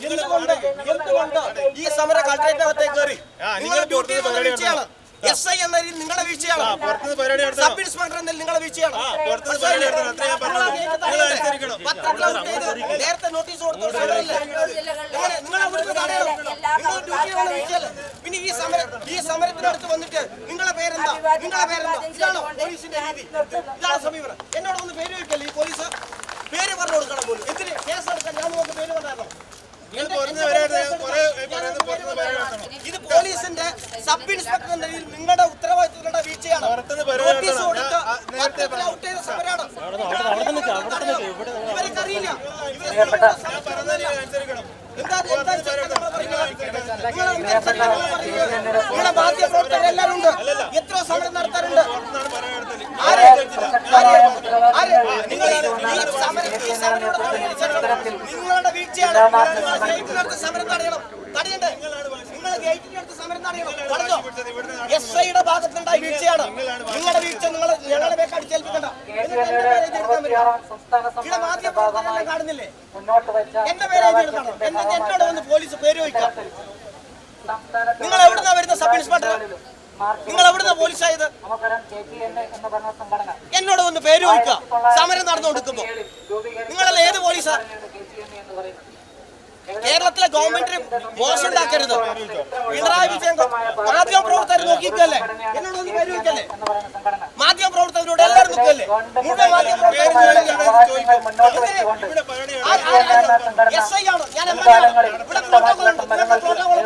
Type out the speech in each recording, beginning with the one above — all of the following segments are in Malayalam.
എന്തുകൊണ്ട്? എന്തുകൊണ്ട്? ഈ സമരം കളക്ടറേറ്റിനകത്തേക്ക് കയറി? നിങ്ങളുടെ വന്ന വീഴ്ചയാണ്. എസ് ഐ എന്ന രീതിയിൽ നിങ്ങളുടെ വീഴ്ചയാണ്. സബ് ഇൻസ്പെക്ടർ എന്നതിൽ നിങ്ങളുടെ വീഴ്ചയാണ്. നേരത്തെ നോട്ടീസ് കൊടുത്തു സമരമില്ല. നിങ്ങളെ- നിങ്ങളെ അവിടുന്ന് തടയണം. നിങ്ങൾ ഡ്യൂട്ടിയിൽ വന്ന വീഴ്ചയല്ലേ? പിന്നെ ഈ സമരം ഈ സമരത്തിനടുത്ത് വന്നിട്ട് നിങ്ങളെ പേരെന്താ? നിങ്ങളെ പേരെന്താ? ഇതാണോ പോലീസിന്റെ രീതി? ഇതാണ് സമീപനം? എന്നോട് ഒന്ന് പേര് കേട്ടല്ലേ ഈ പോലീസ്? പേര് പറഞ്ഞു കൊടുക്കണം പോലും എന്തിന് കേസ് എടുക്കാൻ ഞാൻ നമുക്ക് പേര് പറഞ്ഞോ നിങ്ങൾ പുറത്തുനിന്ന് പരിപാടി ഞാൻ കുറെ പറയുന്നത് പുറത്തുനിന്ന് പരിപാടി നടത്തണം ഇത് പോലീസിന്റെ സബ് ഇൻസ്പെക്ടർ നിലയിൽ നിങ്ങളുടെ ഉത്തരവാദിത്തങ്ങളുടെ വീഴ്ചയാണ്. നോട്ടീസ്. കൊടുത്ത് ഔട്ട് ചെയ്ത സമരമാണ്. ഇവർക്കറിയില്ല നിങ്ങളുടെ മാധ്യമപ്രവർത്തകർ എല്ലാവരും ഉണ്ട് എത്ര സമരം നടത്താറുണ്ട്. ആര്? ആര്? നിങ്ങൾ ഈ- സമരം- ഈ സമരം നിങ്ങൾ സമരം നിങ്ങൾ സമരം നിങ്ങളുടെ വീഴ്ച നിങ്ങൾ എന്നോട് വന്ന് പോലീസ് പേര് ചോദിക്കാം നിങ്ങൾ എവിടുന്നാ വരുന്ന സബ് ഇൻസ്പെക്ടർ നിങ്ങൾ എവിടുന്ന പോലീസായത് എന്നോട് ഒന്ന് പേര് ചോദിക്കാം സമരം നടന്നു കൊടുക്കുമ്പോ നിങ്ങളല്ല ഏത് പോലീസാ കേരളത്തിലെ ഗവൺമെന്റിന് മോശം ഉണ്ടാക്കരുത് പിണറായി വിജയൻ മാധ്യമ പ്രവർത്തകർ നോക്കിക്കല്ലേ എന്നോട് പരിഹരിക്കല്ലേ? മാധ്യമ പ്രവർത്തകരോട് എല്ലാവരും നോക്കല്ലേ മുഴുവൻ മാധ്യമ എസ് ഐ ആണ്. ഞാൻ ഇവിടെ പ്രോട്ടോകോൾ ഉണ്ട്. നിങ്ങൾക്ക് പ്രോട്ടോകോൾ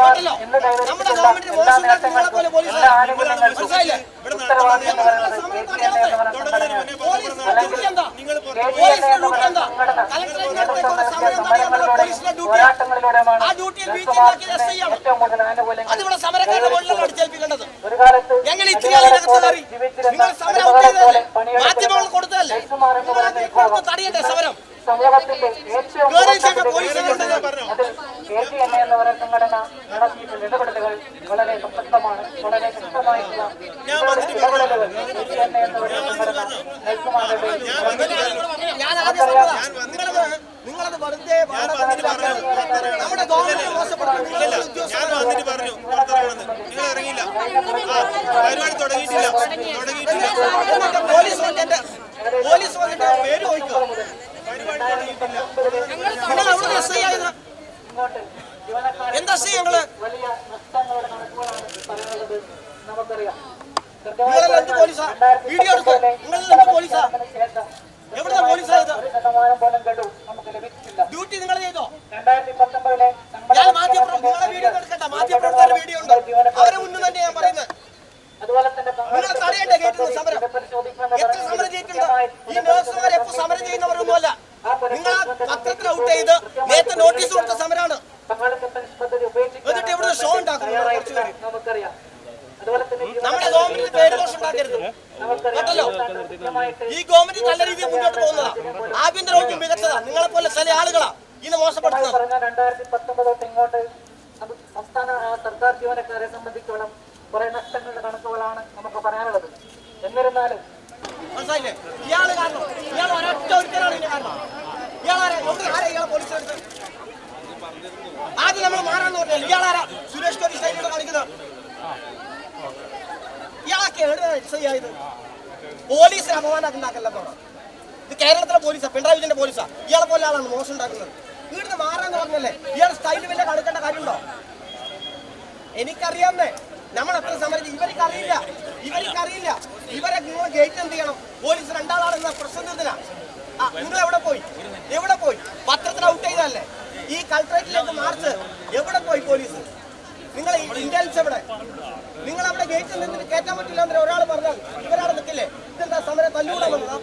കേട്ടല്ലോ? നമ്മുടെ ഗവൺമെന്റിന് മോശം ഉണ്ടാക്കുന്ന നിങ്ങളെ പോലെ പോലീസ് മനസ്സിലായില്ലേ ഉത്തരവാദിത്വം എന്ന് പറയുന്നത് കെ പി എൻ എ എന്ന് പറയുന്ന സംഘടനയാണ് പോലീസിന്റെ ഡ്യൂട്ടി എന്താ പോലീസിന്റെ ഡ്യൂട്ടി എന്താ? സമരം തടയാനുള്ള പോലീസിന്റെ ഡ്യൂട്ടി. ആ ഡ്യൂട്ടിയിൽ വീഴ്ച ഉണ്ടാക്കിയത് എസ് ഐ ആണ്. അതിവിടെ സമരക്കാരുടെ മുകളിലാണ് അടിച്ചേൽപ്പിക്കേണ്ടത്. ഞങ്ങൾ ഇത്തിരി അതിനകത്ത് കയറി. നിങ്ങൾ സമരം മാധ്യമങ്ങൾ കൊടുത്തതല്ലേ? കൊടുത്ത് സമരം? പോലീസിനെ പറഞ്ഞതാ. നിങ്ങളത് വെറുതെ നമ്മുടെ ഗവൺമെന്റ് വന്നിട്ട് പറഞ്ഞു നിങ്ങൾ ഇറങ്ങിയില്ല. ആ, പരിപാടി തുടങ്ങിയിട്ടില്ല. തുടങ്ങിയിട്ടില്ല. പോലീസ് വന്നിട്ട് പോലീസ് വന്നിട്ട് പേര് ചോദിക്കുക നിങ്ങൾ അവിടെ എസ് ഐ ആയത് ഇങ്ങോട്ട് ജീവനക്കാർ എന്താ എസ് ഐ ഞങ്ങൾ വലിയ നഷ്ടങ്ങളുടെ കണക്കുകളാണ് പറയുന്നത് നമുക്കറിയാം നിങ്ങളെല്ലാം എന്ത് പോലീസാ? വീഡിയോ എടുത്ത് നിങ്ങളെല്ലാം എന്ത് പോലീസാ? എവിടുത്തെ പോലീസായത് ഒരു ശതമാനം പോലും നമുക്ക് ലഭിച്ചിട്ടില്ല ഡ്യൂട്ടി നിങ്ങൾ ചെയ്തോ? ഞാൻ മാധ്യമപ്രവർത്തകർ വീഡിയോ എടുക്കണ്ട. മാധ്യമപ്രവർത്തകരുടെ വീഡിയോ ഉണ്ട്. അവരെ മുന്നിൽ തന്നെ ഞാൻ പറയുന്നത്. നിങ്ങൾ തടയണ്ടേ ഗേറ്റിൽ സമരം? എത്ര സമരം ചെയ്തിട്ടുണ്ട്? ഈ നഴ്സുമാർ എപ്പോ സമരം ചെയ്യുന്നവരൊന്നുമല്ല. നിങ്ങൾ ആ പത്രത്തിൽ ഔട്ട് ചെയ്ത് നോട്ടീസ് കൊടുത്ത സമരമാണ് എന്നിട്ട് ഇവിടെ ഷോ ഉണ്ടാക്കുന്നു? ഇവിടെ നമ്മുടെ ഗവൺമെന്റിന് പേര് ദോഷം ഉണ്ടാക്കരുത്. കേട്ടല്ലോ? ഈ ഗവൺമെന്റ് നല്ല രീതിയിൽ മുന്നോട്ട് പോകുന്നതാ. ആഭ്യന്തര വകുപ്പ് മികച്ചതാ. നിങ്ങളെ പോലെ ചില ആളുകളാ ഇന്ന് മോശപ്പെടുത്തുന്നത്. രണ്ടായിരത്തി പത്തൊമ്പത് ഇങ്ങോട്ട് സംസ്ഥാന സർക്കാർ ജീവനക്കാരെ സംബന്ധിച്ചോളം കുറെ നഷ്ടങ്ങളുടെ കണക്കുകളാണ് നമുക്ക് പറയാനുള്ളത്. എന്നിരുന്നാലും മനസ്സിലായില്ലേ? ഇയാൾ കാരണം ഇയാൾ ഒരൊറ്റ ഒരുത്തരാണ് ഇതിന് കാരണം. ഇയാളാരാ ആരാ? ഇയാളെ പോലീസ് ആദ്യം നമ്മൾ മാറാൻ പറഞ്ഞാൽ ഇയാളാരാ സുരേഷ് ഗോപി സ്റ്റൈലിലൂടെ കളിക്കുന്നത് എവിടെയാണ് എസ് ഐ ആയത് പോലീസിന് അപമാനം ഉണ്ടാക്കല്ലെന്നാണ് ഇത് കേരളത്തിലെ പോലീസാ പിണറായി വിജയന്റെ പോലീസാ. ഇയാളെ പോലെ ആളാണ് മോശം ഉണ്ടാക്കുന്നത്. ഇവിടുന്ന് മാറാന്ന് പറഞ്ഞല്ലേ? ഇയാൾ സ്റ്റൈലിൽ വല്ല കടുക്കേണ്ട കാര്യമുണ്ടോ? എനിക്കറിയാന്നേ നമ്മൾ എത്ര സമരം ചെയ്യും. ഇവർക്കറിയില്ല. ഇവർക്കറിയില്ല. ഇവരെ നിങ്ങൾ ഗേറ്റ് എന്ത് ചെയ്യണം? പോലീസ് രണ്ടാളാണെന്ന പ്രശ്നത്തിനാ ആ നിങ്ങൾ എവിടെ പോയി? എവിടെ പോയി? പത്രത്തിൽ ഔട്ട് ചെയ്തല്ലേ ഈ കളക്ടറേറ്റിലേക്ക് മാർച്ച് എവിടെ പോയി പോലീസ്? നിങ്ങൾ ഇന്റലിജൻസ് എവിടെ? ഗേറ്റിൽ നിന്ന് കയറ്റാൻ പറ്റില്ല എന്ന് ഒരാൾ പറഞ്ഞാൽ ഇവരാടെ നിൽക്കില്ലേ ഇതെന്താ സമരം വന്നതാ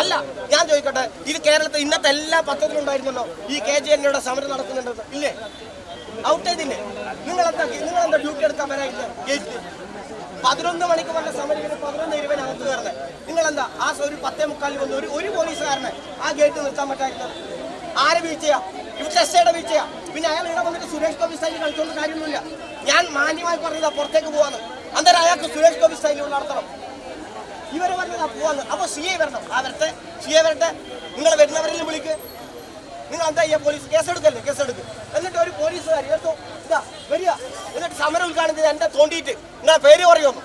അല്ല ഞാൻ ചോദിക്കട്ടെ ഇത് കേരളത്തിൽ ഇന്നത്തെ എല്ലാ പത്രത്തിലും ഉണ്ടായിരുന്നല്ലോ ഈ കെ ജി എന്നിയുടെ സമരം നടക്കുന്നുണ്ടെന്ന് ഇല്ലേ? ഔട്ട് ചെയ്തില്ലേ? നിങ്ങൾ എന്താ നിങ്ങൾ എന്താ ഡ്യൂട്ടി എടുക്കാൻ വരായിട്ട് ഗേറ്റിൽ പതിനൊന്ന് മണിക്ക് വന്ന സമരം പതിനൊന്ന് ഇരുപതിനകത്ത് കയറുന്നത് നിങ്ങൾ എന്താ ആ ഒരു പത്തേ മുക്കാലിൽ വന്ന് ഒരു ഒരു പോലീസുകാരനെ ആ ഗേറ്റ് നിർത്താൻ പറ്റായിരുന്നത് ആരെ വീഴ്ചയാ? ഇവിടുത്തെ എസ് വീഴ്ചയാ. പിന്നെ അയാൾ ഇവിടെ വന്നിട്ട് സുരേഷ് ഗോപി സ്റ്റൈലിൽ കളിച്ചുകൊണ്ട് കാര്യമൊന്നുമില്ല. ഞാൻ മാന്യമായി പറഞ്ഞതാ പുറത്തേക്ക് പോവാന്ന്. അന്നേരം അയാൾക്ക് സുരേഷ് ഗോപി സ്റ്റൈലിൽ നടത്തണം. ഇവരെ പറഞ്ഞതാ പോവാന്ന്. അപ്പൊ സി ഐ വരണം. ആ വരട്ടെ. സി ഐ വരട്ടെ. നിങ്ങൾ വരുന്നവരെല്ലാം വിളിക്ക്. നിങ്ങൾ എന്താ ചെയ്യാ പോലീസ് കേസെടുക്കല്ലേ? കേസെടുക്ക്. എന്നിട്ട് ഒരു പോലീസുകാർ എടുത്തോ ഇതാ വരിക. എന്നിട്ട് സമരം ഉദ്ഘാടനം ചെയ്ത് എന്റെ തോണ്ടിയിട്ട്. നിങ്ങളെ പേര് പറയുമോ?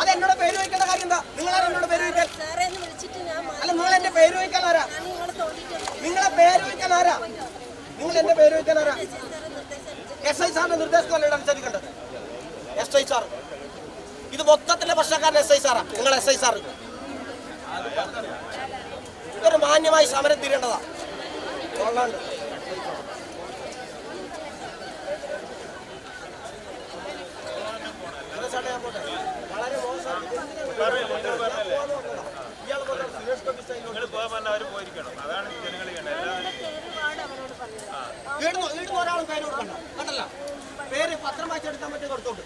അത് എന്നോട് പേര് വയ്ക്കേണ്ട കാര്യം എന്താ? നിങ്ങളാരും പേര് വയ്ക്കാൻ സാറേ എന്ന് വിളിച്ചിട്ട് ഞാൻ മാ- അല്ല നിങ്ങൾ എന്റെ പേര് വയ്ക്കാൻ ആരാ ഞാൻ നിങ്ങളെ തോണ്ടിയിട്ടുണ്ട് നിങ്ങളെ പേര് വയ്ക്കാൻ ആരാ നിങ്ങൾ എന്റെ പേര് വയ്ക്കാൻ ആരാ എസ് ഐ സാറിന്റെ നിർദ്ദേശമല്ലേ ഇവിടെ അനുസരിക്കേണ്ടത് എസ് ഐ സാർ ഇത് മൊത്തത്തിലെ പ്രശ്നക്കാരൻ എസ് ഐ സാറാ നിങ്ങൾ എസ് ഐ സാർ ഇതൊരു മാന്യമായി സമരം തീരേണ്ടതാ കൊള്ളാണ്ട്. ഇയാൾ പോകാൻ പറഞ്ഞാൽ പോയിരിക്കണം അതാണ് ജനങ്ങൾ ചെയ്യേണ്ടത് വീടുന്ന വീടുന്ന ഒരാളും പേര് കൊടുക്കണ്ട. കേട്ടല്ല? പേര് പത്രം വായിച്ചെടുക്കാൻ പറ്റിയ കൊടുത്തോണ്ട്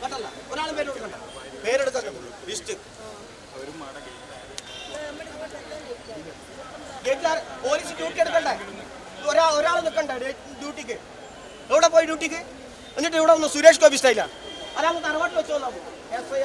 കേട്ടല്ല? ഒരാളും പേര് കൊടുക്കണ്ട. പേരെടുക്കാൻ ലിസ്റ്റ്. ഗേറ്റുകാർ പോലീസ് ഡ്യൂട്ടി എടുക്കണ്ടേ? ഒരാൾ ഒരാൾ നിൽക്കണ്ടേ ഡ്യൂട്ടിക്ക്? എവിടെ പോയി ഡ്യൂട്ടിക്ക്? എന്നിട്ട് ഇവിടെ ഒന്ന് സുരേഷ് ഗോപി സ്റ്റൈലാണ് തറവാട്ടിൽ വെച്ചോളാം. S I